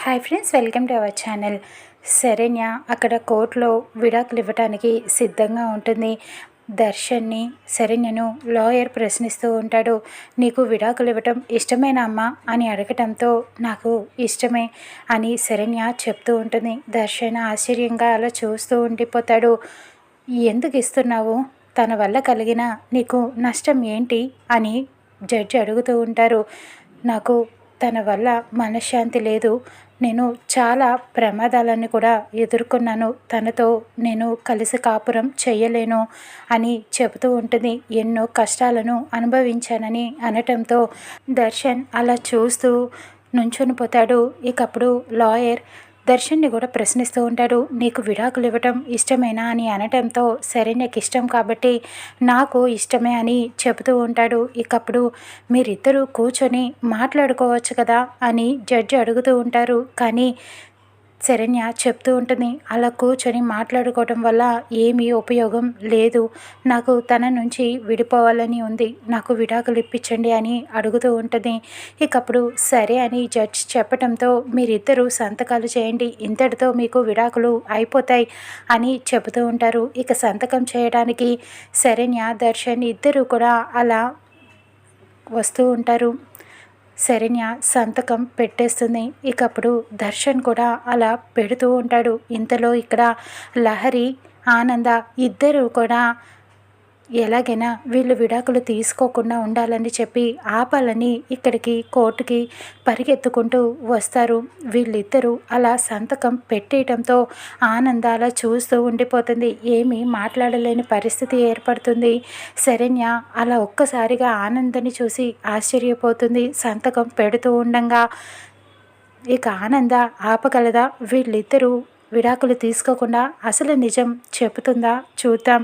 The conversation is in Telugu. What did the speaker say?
Hi friends welcome to our channel Saranya అక్కడ కోర్టులో విడాకులు ఇవ్వడానికి సిద్ధంగా ఉంటుంది. దర్శన్ని శరణ్యను లాయర్ ప్రశ్నిస్తూ ఉంటాడు. నీకు విడాకులు ఇవ్వటం ఇష్టమేనా అమ్మా? అని అడగటంతో నాకు ఇష్టమే అని శరణ్య చెప్తూ ఉంటుంది. దర్శన్ ఆశ్చర్యంగా అలా చూస్తూ ఉండిపోతాడు. ఎందుకు ఇస్తున్నావు? తన వల్ల కలిగిన నీకు నష్టం ఏంటి? అని జడ్జి అడుగుతూ ఉంటారు. నాకు తన వల్ల మనశ్శాంతి లేదు. నేను చాలా ప్రమాదాలను కూడా ఎదుర్కొన్నాను. తనతో నేను కలిసి కాపురం చేయలేను అని చెబుతూ ఉంటుంది. ఎన్నో కష్టాలను అనుభవించానని అనటంతో దర్శన్ అలా చూస్తూ నుంచొని పోతాడు. ఇకప్పుడు లాయర్ దర్శన్ని కూడా ప్రశ్నిస్తూ ఉంటాడు. నీకు విడాకులు ఇవ్వటం ఇష్టమేనా? అని అనటంతో సరే నాకు ఇష్టం కాబట్టి నాకు ఇష్టమే అని చెబుతూ ఉంటాడు. ఇకప్పుడు మీరిద్దరూ కూర్చొని మాట్లాడుకోవచ్చు కదా అని జడ్జి అడుగుతూ ఉంటారు. కానీ శరణ్య చెప్తూ ఉంటుంది. అలా కూర్చొని మాట్లాడుకోవటం వల్ల ఏమీ ఉపయోగం లేదు. నాకు తన నుంచి విడిపోవాలని ఉంది. నాకు విడాకులు ఇప్పించండి అని అడుగుతూ ఉంటుంది. ఇకప్పుడు సరే అని జడ్జ్ చెప్పడంతో మీరిద్దరూ సంతకాలు చేయండి. ఇంతటితో మీకు విడాకులు అయిపోతాయి అని చెబుతూ ఉంటారు. ఇక సంతకం చేయడానికి శరణ్య దర్శన్ ఇద్దరూ కూడా అలా వస్తూ ఉంటారు. శరణ్య సంతకం పెట్టేస్తుంది. ఇకప్పుడు దర్శన్ కూడా అలా పెడుతూ ఉంటాడు. ఇంతలో ఇక్కడ లహరి ఆనంద ఇద్దరు కూడా ఎలాగైనా వీళ్ళు విడాకులు తీసుకోకుండా ఉండాలని చెప్పి ఆపాలని ఇక్కడికి కోర్టుకి పరిగెత్తుకుంటూ వస్తారు. వీళ్ళిద్దరూ అలా సంతకం పెట్టేయటంతో ఆనందాల చూస్తూ ఉండిపోతుంది. ఏమీ మాట్లాడలేని పరిస్థితి ఏర్పడుతుంది. శరణ్య అలా ఒక్కసారిగా ఆనందని చూసి ఆశ్చర్యపోతుంది. సంతకం పెడుతూ ఉండగా ఇక ఆనంద ఆపగలదా? వీళ్ళిద్దరూ విడాకులు తీసుకోకుండా అసలు నిజం చెబుతుందా? చూద్దాం.